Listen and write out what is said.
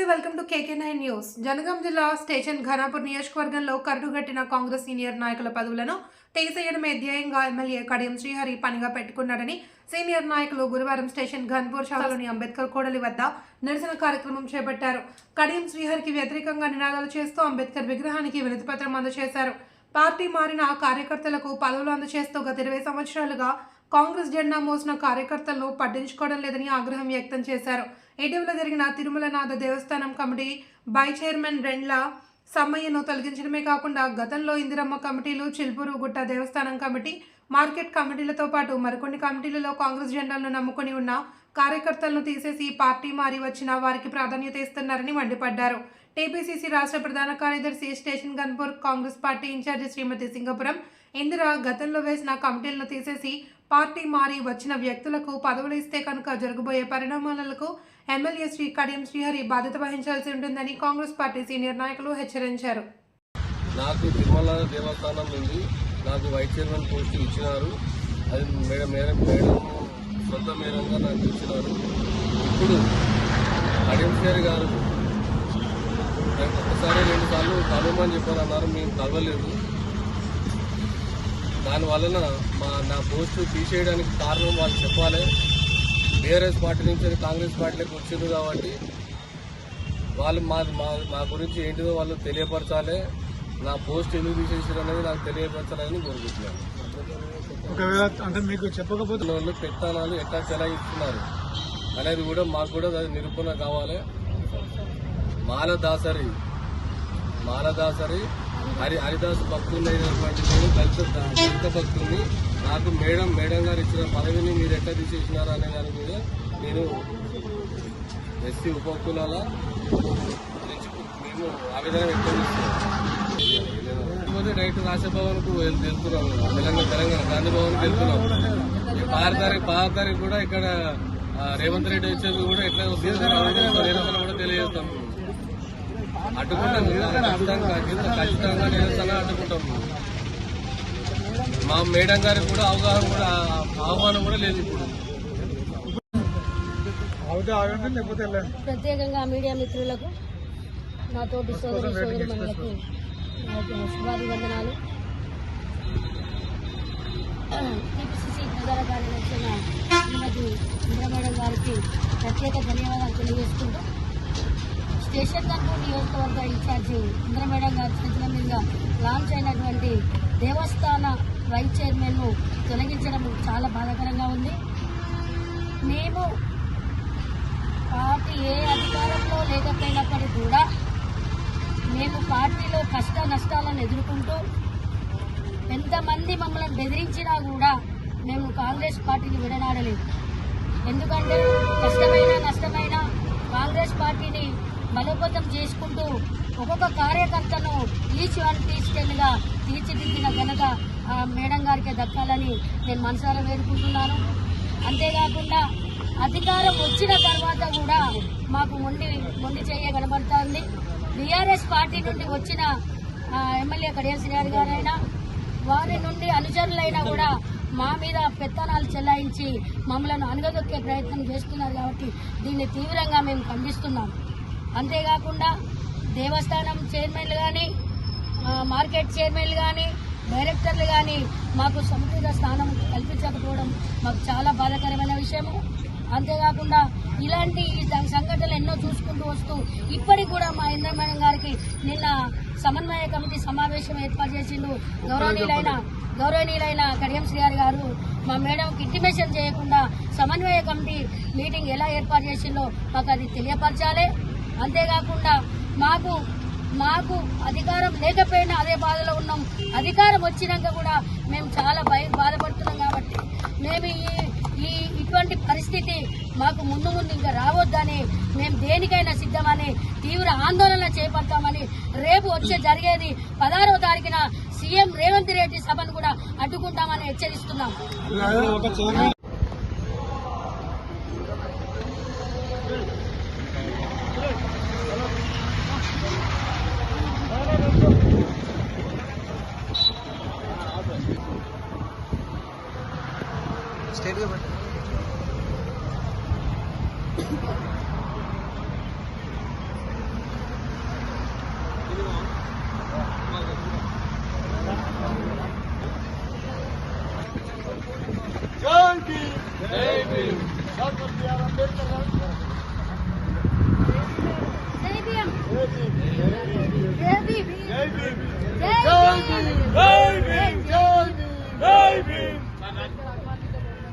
నమస్తే welcome to KK nine news. Jangaon జిల్లా station Ghanapur నియోజకవర్గంలో కరుడుగట్టిన కాంగ్రెస్ సీనియర్ నాయకుల పదవులను తీసేయడమే ధ్యేయంగా ఎమ్మెల్యే కడియం శ్రీహరి పనిగా పెట్టుకున్నాడని సీనియర్ నాయకులు గురువారం స్టేషన్ ఘన్పూర్ శాఖలోని అంబేద్కర్ కోడలి వద్ద నిరసన కార్యక్రమం చేపట్టారు. కడియం శ్రీహరికి వ్యతిరేకంగా నినాదాలు చేస్తూ అంబేద్కర్ విగ్రహానికి వినతిపత్రం అందజేశారు. పార్టీ మారిన కార్యకర్తలకు పదవులు అందజేస్తూ గత ఇరవై సంవత్సరాలుగా కాంగ్రెస్ జెండా మోసిన కార్యకర్తలను పట్టించుకోవడం లేదని ఆగ్రహం వ్యక్తం చేశారు. ఇటీవల జరిగిన తిరుమలనాథ దేవస్థానం కమిటీ బై చైర్మన్ రెండ్ల సమ్మయ్యను తొలగించడమే కాకుండా గతంలో ఇందిరమ్మ కమిటీలు చిల్పూరు గుట్ట దేవస్థానం కమిటీ మార్కెట్ కమిటీలతో పాటు మరికొన్ని కమిటీలలో కాంగ్రెస్ జెండాలను నమ్ముకొని ఉన్న కార్యకర్తలను తీసేసి పార్టీ మారి వచ్చిన వారికి ప్రాధాన్యత ఇస్తున్నారని మండిపడ్డారు. టీపీసీసీ రాష్ట్ర ప్రధాన కార్యదర్శి station Ghanpur Congress party incharge Shrimati Singapuram Indira గతంలో వేసిన కమిటీలను తీసేసి పార్టీ మారి వచ్చిన వ్యక్తులకు పదవులు ఇస్తే కనుక జరగబోయే పరిణామాలకు ఎమ్మెల్యే శ్రీ కడియం శ్రీహరి బాధ్యత వహించాల్సి ఉంటుందని కాంగ్రెస్ పార్టీ సీనియర్ నాయకులు హెచ్చరించారు. నాకు తిరుమల దేవస్థానం నుండి నాకు వైస్ చైర్మన్ పోస్ట్ ఇచ్చినారు. అది మేడం మేడం మేడం సొంత మేడంగా నాకు ఇచ్చినారు. ఇప్పుడు అడియంశ్వరి గారు ఒకసారి రెండు సార్లు కలవమని చెప్పారు అన్నారు మేము కలవలేదు. దాని వలన మా నా పోస్టు తీసేయడానికి కారణం వాళ్ళు చెప్పాలి. బీఆర్ఎస్ పార్టీ నుంచి కాంగ్రెస్ పార్టీలోకి వచ్చింది కాబట్టి వాళ్ళు మా మా గురించి ఏంటిదో వాళ్ళు తెలియపరచాలి. నా పోస్ట్ ఎందుకు తీసేసారు అనేది నాకు తెలియపరచాలని కోరుకుంటున్నాను. ఒకవేళ అంటే మీకు చెప్పకపోతే వాళ్ళు పెత్తనాలు ఎట్లా చెలాయిస్తున్నారు అనేది కూడా మాకు కూడా అది నిరూపణ కావాలి. మాల దాసరి మాల దాసరి హరి హరిదాస్ భక్తులైనటువంటి నేను దళిత దళిత భక్తుల్ని నాకు మేడం మేడం గారు ఇచ్చిన పదవిని మీరు ఎట్లా తీసేసినారు అనే దాని మీద నేను ఎస్సీ ఉప కులాల నుంచి మేము ఆవేదన వ్యక్తం చేస్తున్నాం డైరెక్ట్ రాజభవన్కు వెళ్తున్నాం తెలంగాణ తెలంగాణ గాంధీ భవన్కి వెళ్తున్నాం పదహారు తారీఖు పదహారు తారీఖు కూడా ఇక్కడ రేవంత్ రెడ్డి వచ్చేది కూడా ఎట్లా వస్తుంది కూడా తెలియజేస్తాం అడ్డుకుంటాం ఖచ్చితంగా ఖచ్చితంగా నిరసన అడ్డుకుంటాం. మా మేడం గారికి కూడా అవగాహన కూడా ఆహ్వానం కూడా లేదు ఇప్పుడు. ప్రత్యేకంగా మీడియా మిత్రులకు నా తోటి సోదరి సోదరి మనులకు శుభాభివందనాలు. టీపీసీసీ ప్రధాన కార్యదర్శి శ్రీమతి ఇంద్రమేడం గారికి ప్రత్యేక ధన్యవాదాలు తెలియజేసుకుంటూ స్టేషన్ కన్పూర్ నియోజకవర్గ ఇన్ఛార్జి ఇంద్రమేడం గారి చేతుల మీదుగా లాంచ్ అయినటువంటి దేవస్థాన వైస్ చైర్మన్ను తొలగించడం చాలా బాధాకరంగా ఉంది. మేము పార్టీ ఏ అధికారంలో లేకపోయినప్పటికీ కూడా మేము పార్టీలో కష్ట నష్టాలను ఎదుర్కొంటూ ఎంతమంది మమ్మల్ని బెదిరించినా కూడా మేము కాంగ్రెస్ పార్టీని విడనాడలేదు. ఎందుకంటే కష్టమైన నష్టమైన కాంగ్రెస్ పార్టీని బలోపేతం చేసుకుంటూ ఒక్కొక్క కార్యకర్తను ఈచ్ వన్ తీసుకెళ్ళిగా తీర్చిదిద్దిన ఘనత ఆ మేడం గారికి దక్కాలని నేను మనసారా వేడుకుంటున్నాను. అంతేకాకుండా అధికారం వచ్చిన తర్వాత కూడా మాకు మొండి మొండి చేయ కనబడుతోంది. బీఆర్ఎస్ పార్టీ నుండి వచ్చిన ఎమ్మెల్యే కడియం శ్రీహరి గారైనా వారి నుండి అనుచరులైనా కూడా మా మీద పెత్తనాలు చెలాయించి మమ్మలను అణగదొక్కే ప్రయత్నం చేస్తున్నారు కాబట్టి దీన్ని తీవ్రంగా మేము ఖండిస్తున్నాం. అంతేకాకుండా దేవస్థానం చైర్మన్లు కానీ మార్కెట్ చైర్మన్లు కానీ డైరెక్టర్లు కానీ మాకు సముచిత స్థానం కల్పించకపోవడం మాకు చాలా బాధాకరమైన విషయము. అంతేకాకుండా ఇలాంటి సంఘటనలు ఎన్నో చూసుకుంటూ వస్తూ ఇప్పటికి కూడా మా ఇంద్రమేడం గారికి నిన్న సమన్వయ కమిటీ సమావేశం ఏర్పాటు చేసిండు గౌరవనీయులైన గౌరవనీయులైన కడియం శ్రీగారి గారు. మా మేడంకి ఇంటిమేషన్ చేయకుండా సమన్వయ కమిటీ మీటింగ్ ఎలా ఏర్పాటు చేసిందో మాకు అది తెలియపరచాలి. అంతేకాకుండా మాకు మాకు అధికారం లేకపోయినా అదే బాధలో ఉన్నాం. అధికారం వచ్చినాక కూడా మేము చాలా భయ బాధపడుతున్నాం కాబట్టి. మేము ఈ ఈ ఇటువంటి పరిస్థితి మాకు ముందు ముందు ఇంకా రావద్దని మేము దేనికైనా సిద్ధమని తీవ్ర ఆందోళన చేపడతామని రేపు వచ్చే జరిగేది పదహారవ తారీఖున సీఎం రేవంత్ రెడ్డి సభను కూడా అడ్డుకుంటామని హెచ్చరిస్తున్నాం. స్టేట్గా పెట్టండి Baby! Baby! Baby! Baby!